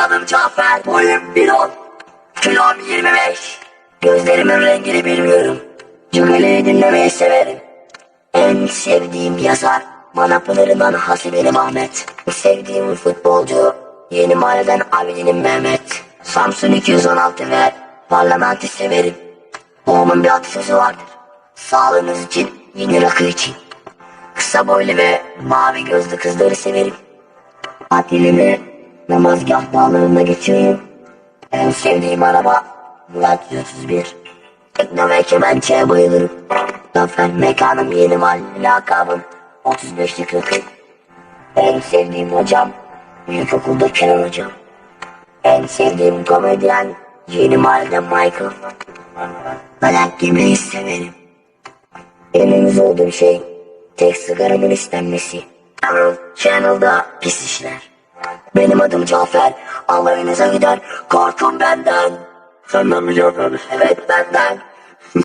adım Cafer. Boyum 1.10. Kilom 25. Gözlerimin rengini bilmiyorum. Cümleyi dinlemeyi severim. En sevdiğim yazar Bana Pınar'ından Hasibenim Ahmet. Sevdiğim futbolcu Yeni Mahalleden Abidin'im Mehmet. Samsun 216 ve parlamenti severim. Babamın bir atasözü vardır. Sağlığınız için, yeni rakı için. Kısa boylu ve mavi gözlü kızları severim. Tatilimi namazgah dağlarında geçiriyorum. En sevdiğim araba Murat 131. Tekno ve kemençeye bayılırım. Zafer mekanım yeni mahalle lakabım 35'lik rakı. En sevdiğim hocam ilkokulda Kenan hocam. En sevdiğim komedyen yeni mahallede Michael. Dayak yemeyi severim. Uyuz olduğum şey tek sigaramın istenmesi. Channel, Channel'da pis işler. Benim adım Cafer. Alayınıza gider. Korkun benden. Senden mi Cafer? Evet benden.